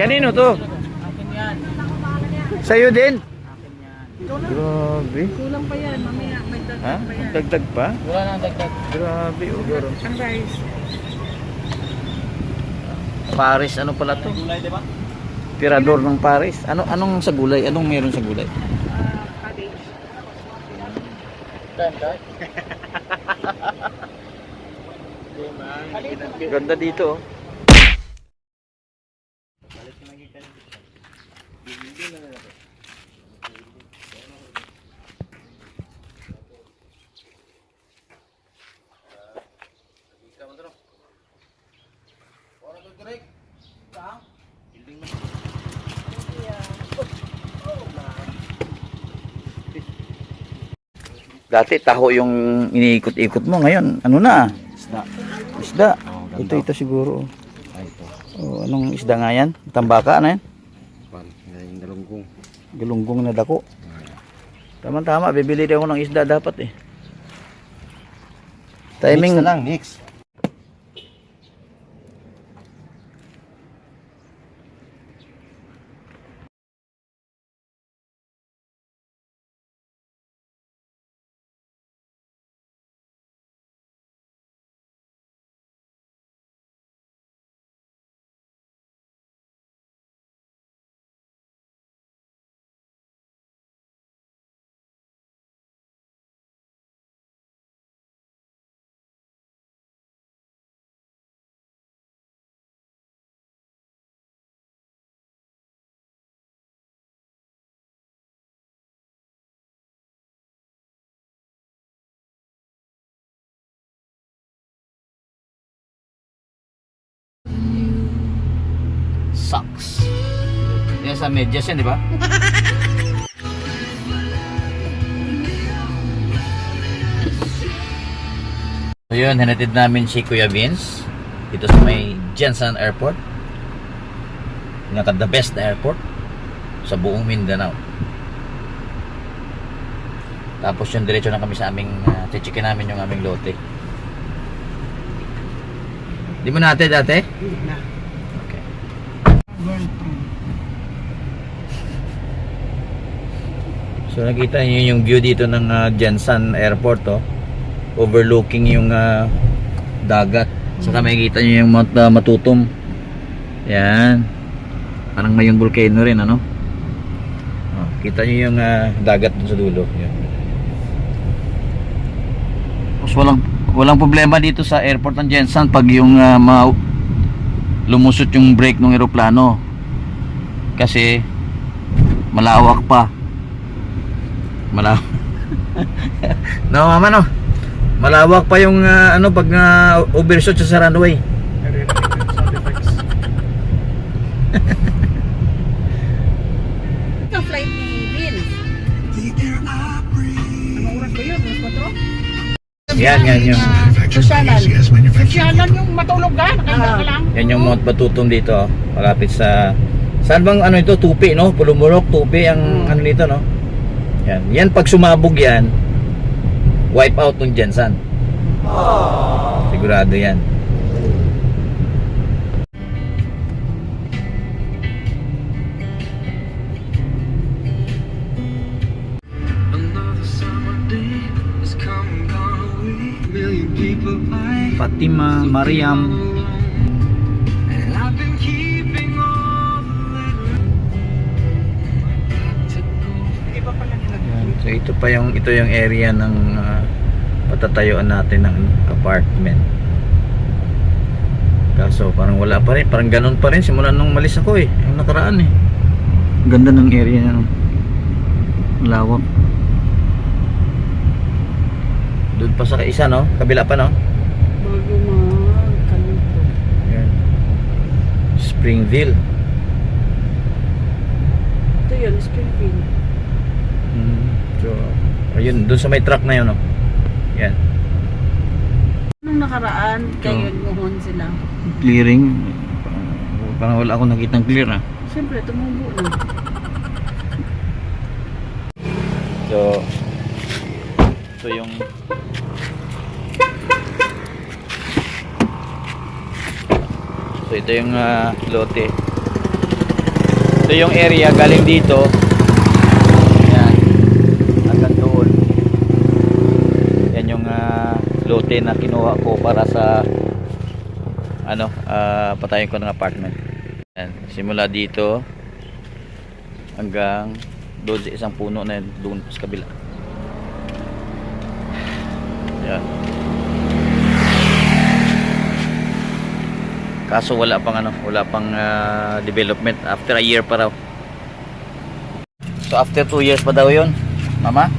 Kanino to? Akin yan. Sa'yo din? Akin yan. Grabe. Kulang pa yan, mamaya may dagdag Ha? pa yan. Dagdag pa? Wala nang dagdag. Grabe, ugaro. Ang rice. Paris, ano pala to? Gulay, di ba? Tirador ng Paris. Ano anong sa gulay? Anong meron sa gulay? Ah, cabbage. Ganda dito. oh. Dati taho yung iniikot-ikot mo. Ngayon, ano na? Isda. Isda. Oh. Ito, ito siguro. Ay, ito. Oh, anong isda nga yan? Tambaka na yan? Galunggong na dako. Tama-tama, bibili din ako ng isda dapat eh. Timing Mix na lang, mix. Socks. Yan sa medyas yan, di ba? So yun, hinatid namin si Kuya Vince dito sa may Jensen Airport. Pinaka the best na airport sa buong Mindanao. Tapos yung diretso na kami sa aming, uh, chichikin namin yung aming lote. Di mo natin dati? Okay. So nakita niyo yung view dito ng uh, Jensen Airport oh. Overlooking yung ah, dagat. Saka makikita niyo yung Mount ah, Matutum. Yan. Parang may yung volcano rin ano. Oh, kita niyo yung ah, dagat dun sa dulo. Yan. Tapos walang walang problema dito sa airport ng Jensen pag yung ah, ma- lumusot yung brake ng eroplano. Kasi malawak pa. Malawak. no, mama no. Malawak pa yung ah, ano pag uh, overshot sa runway. Ito ang flight ni Vince. Anong oras ba yun? Alas 4? Yan, yan yung Sosyalan. Sosyalan yung matulog ka. Nakahinga ka lang. yan yung Mount Batutum dito, oh. malapit sa Saan bang ano ito? Tupi, no? Pulumurok, tupi ang Hmm. ano nito, no? Yan. Yan pag sumabog yan, wipe out ng Jensen. Sigurado yan. Nila. Yan. So ito pa yung ito yung area ng ah, patatayuan natin ng apartment. Kaso parang wala pa rin, parang ganun pa rin simula nung malis ako eh, yung nakaraan eh. Ganda ng area niya no. Lawak. Doon pa sa isa no, kabila pa no. Bago magkalito. Yan. Springville. Ito yun, Springfield. Hmm. So, ayun, doon sa may truck na yun no. Yan. Nung nakaraan, kayo nuhon sila. Clearing. Parang, parang wala akong nakitang clear ah. Siyempre, tumubo na. So, ito yung So ito yung ah, lote. Ito yung area galing dito. Yan. Hanggang doon. Yan yung ah, lote na kinuha ko para sa ano, ah, patayin ko ng apartment. Yan. Simula dito hanggang doon sa isang puno na doon sa kabila. Yan. Kaso wala pang ano, wala pang ah, development after a year pa raw. So after 2 years pa daw 'yon, Mama?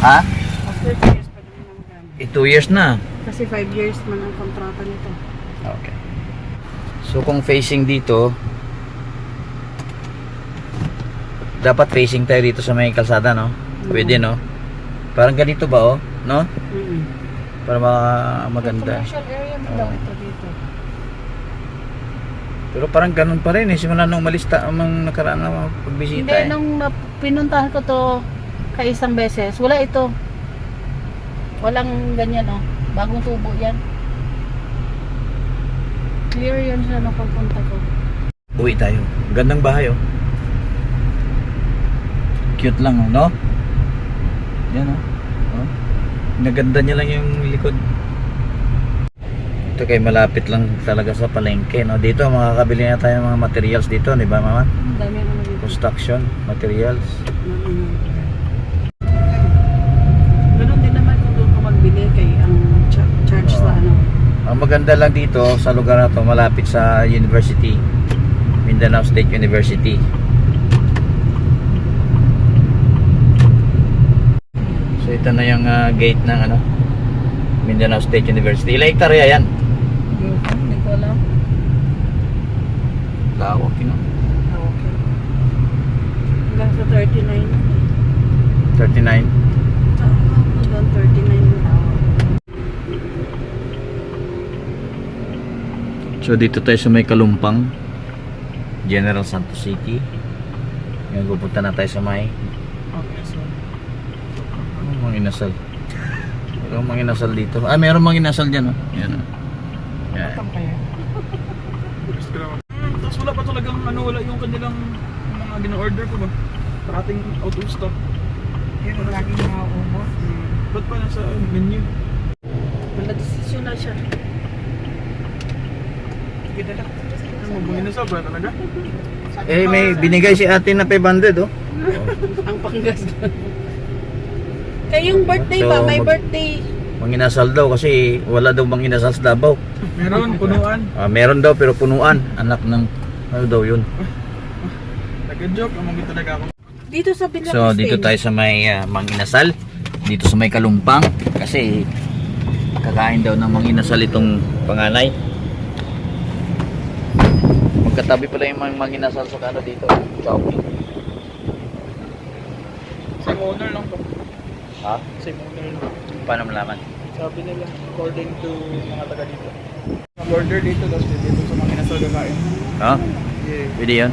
Ha? After 2 years pa naman ang gamit. Eh, 2 years na. Kasi 5 years man ang kontrata nito. Okay. So kung facing dito, dapat facing tayo dito sa may kalsada, no? Pwede, no? Parang ganito ba, oh? No? Mm-hmm. Para ma- maganda. Commercial area mo Oo. daw ito dito. Pero parang ganun pa rin, eh. Simula nung umalis ta, amang nakaraan na pagbisita, Hindi, eh. nung nap- pinuntahan ko to kay isang beses, wala ito. Walang ganyan, oh. Bagong tubo yan. Clear yun siya nung pagpunta ko. Uwi tayo. Gandang bahay, oh. Cute lang, oh, no? Yan, oh. oh. Naganda niya lang yung likod. Ito kay malapit lang talaga sa palengke, no? Dito, makakabili na tayo ng mga materials dito, di ba, mama? Dami dito. Construction, materials. Ganun din naman kung doon ka magbili kay ang cha- charge sa ano. Ang maganda lang dito sa lugar na to, malapit sa university. Mindanao State University. So ito na yung ah, gate ng ano, Mindanao State University. Ilang hektarya yan? Hindi ko alam. Lawak yun. oh. Ah, okay. Hanggang sa 39. 39. Hanggang 39 yung tawag. So dito tayo sa may Kalumpang, General Santos City. Ngayon pupunta na tayo sa may Okay, so. Ano mga inasal? Merong mga inasal dito. Ah, meron mga inasal dyan, oh. Yan, oh. Yan. kaya. Tapos wala pa talagang ano, wala yung kanilang mga gina-order ko ba? Parating out of stock. Yun ang laging mauubos. Hmm. Ba't pa nasa menu? Wala desisyon na siya. Ganda lang. Ano bumili na sobra talaga? Eh, may binigay si ate na 500, oh. Ang panggas Kaya yung birthday So, ba? May mag- birthday. Manginasal daw kasi wala daw bang inasal sa Davao. Meron, punuan. Ah, meron daw pero punuan. Anak ng ano daw yun. Nag-joke, amagin talaga ako. Dito sa Villa So dito tayo sa may ah, manginasal. Dito sa may kalumpang kasi kakain daw ng manginasal itong panganay. Magkatabi pala yung mga manginasal sa kano dito. Chowking. Same owner lang to. Ha? Same owner lang. Paano malaman? Sabi nila, according to mga taga dito. Mag-order dito, tapos dito sa mga kinasal kakain. Ha? Yeah. Pwede yun?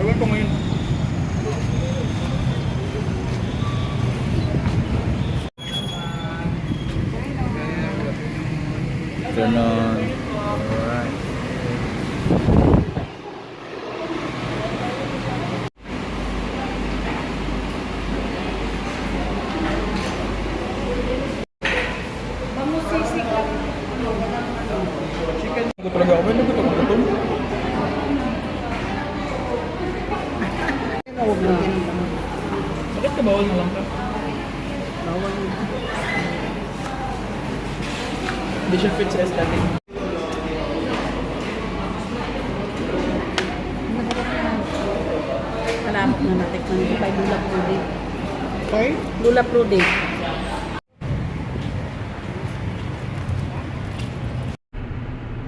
Ewan ko ngayon. Ganon. Alright. Ito talaga ako. Ano ito? Gutom? Bakit ka bawal na lang ka? Bawal Hindi siya fit sa aesthetic. Salamat na natikman ko kay Lula Prude. Okay? Lula Prude.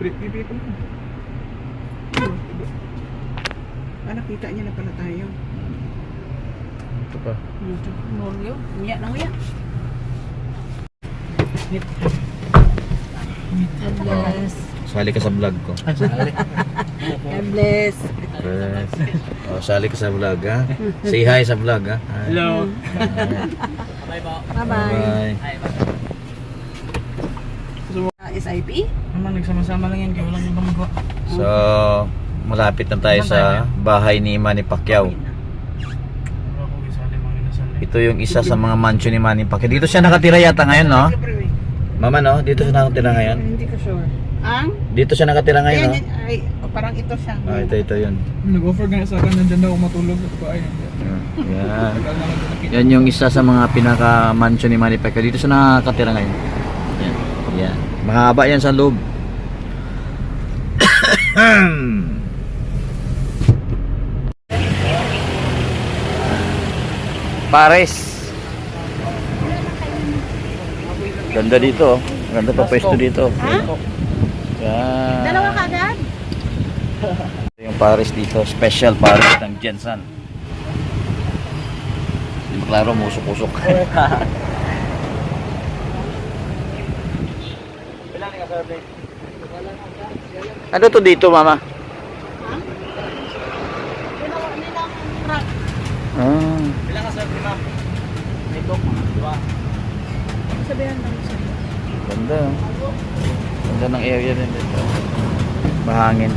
Pretty people. Ah, nakita niya na pala tayo. Ito pa. Nolyo. Niya na uya. God bless. Sali ka sa vlog ko. God bless. Yes. Oh, sali ka sa vlog ha. Say hi sa vlog ha. Hi. Hello. Bye-bye. Bye. Uh, SIP? Naman, nagsama-sama lang yan. Kaya walang ibang magawa. So, malapit na tayo sa bahay ni Manny Pacquiao. Ito yung isa sa mga mansion ni Manny Pacquiao. Dito siya nakatira yata ngayon, no? Mama, no? Dito siya nakatira ngayon. Hindi ko sure. Ang? Dito siya nakatira ngayon, no? Ayan, ay, oh, parang ito siya. Ah, ito, ito yun. Nag-offer nga sa akin, nandyan daw matulog. Ito ko, ay, Yan. Yan yung isa sa mga pinaka-mansion ni Manny Pacquiao. Dito siya nakatira ngayon. Yan. Yan. Mahaba yan sa loob. Pares. Ganda dito. oh. Ganda pa pwesto dito. Yan. Dalawa ka agad? Ito yung Paris dito, special Paris ng Jensen. Hindi klaro, musok-usok. ano to dito, mama? Ah, Bilang ka sir, ma'am. Di ba? Sabihan lang siya. ganda. oh. Ganda ng area din dito. Mahangin.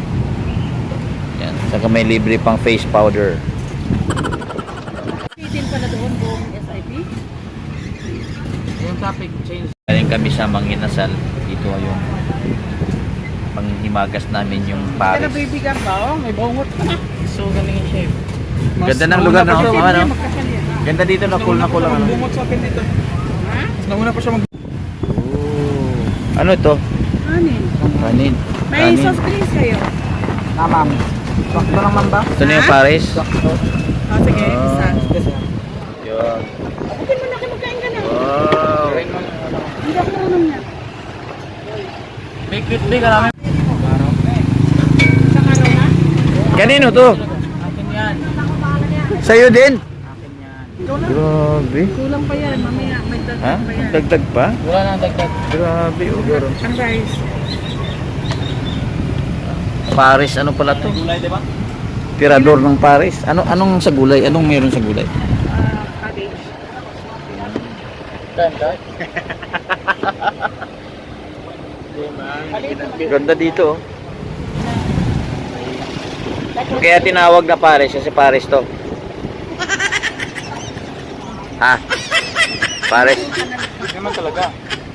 Yan. Saka may libre pang face powder. Pitin pala doon buong SIP. Yung topic, change. Galing kami sa Manginasal. Dito yung panghimagas namin yung Pero Paris. baby gang ba? Oh, may bungot pa na. So, galing yung shape. Ganda ng lugar na, oh, ano? Ganda dito na cool na cool ang ano. Bumot sa akin dito. Nauna pa siya mag... Oh. Ano ito? Anin? Kanin. May Kanin. soft drinks kayo? Ah, ma'am. Sakto lang, ma'am ba? Ito na yung Paris. Oh, sige, isa. Yun. Abutin mo na kayo magkain ka na. Wow. Hindi ako marunong na. May cute day ka namin. Isang araw na? Kanino to? Akin yan. Sa'yo din? Akin yan. Grabe. Kulang pa yan. Mamaya may Ha? dagdag pa? Wala nang dagdag. Grabe. Oh. Ang rice. Paris, ano pala to? Gulay, di ba? Tirador ng Paris. Ano anong sa gulay? Anong meron sa gulay? Ah, cabbage. Ganda. Ganda dito. oh. Kaya tinawag na Paris kasi Paris to. Ha? Paris. Naman talaga.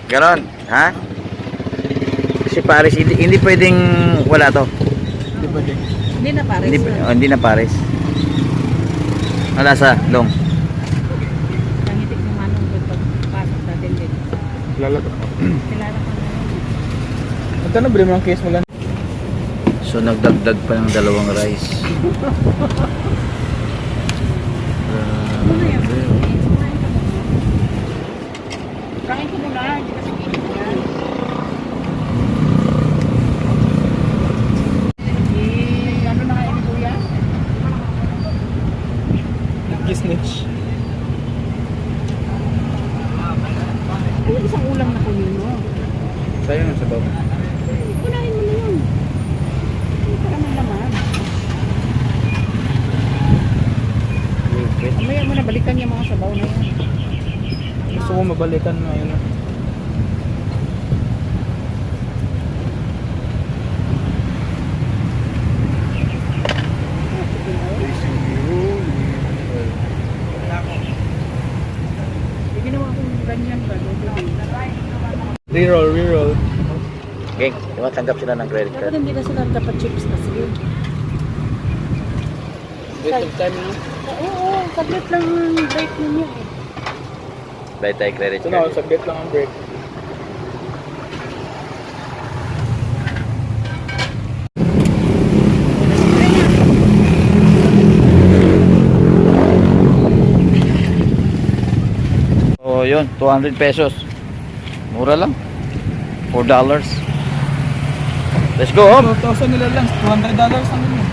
Ganon, ha? Kasi Paris hindi, hindi pwedeng wala to. Di ba din? Hindi na pares. Hindi oh, hindi na Paris. Wala sa long. Pangitik ng manong doon pagpasok natin din. Kilala ko. Kilala ko na yun. Ito na, bili mo ng case mo lang. So nagdagdag pa ng dalawang rice. Ano na yan? Kain ko muna. Hindi kasi kinig yan. Ano na kain ni Kuya? Ano isang ulam na kunin mo? Sa'yo yung sabaw. Kunain mo na yun. Para may laman. Mamaya mo na balikan yung mga sabaw na yan. Gusto ko mabalikan na yun. ah. Yung ginawa kong ganyan ba? Reroll, reroll. Tumatanggap sila ng credit Dapat card. hindi na sila dapat chips kasi yun. Waste of time na. Oo, saglit lang ang break ninyo eh. Bayad tayo credit card. saglit lang ang break. Oh, yun, 200 pesos. Mura lang. 4 dollars. Let's go home. 2,000 nila lang, $200 lang yun.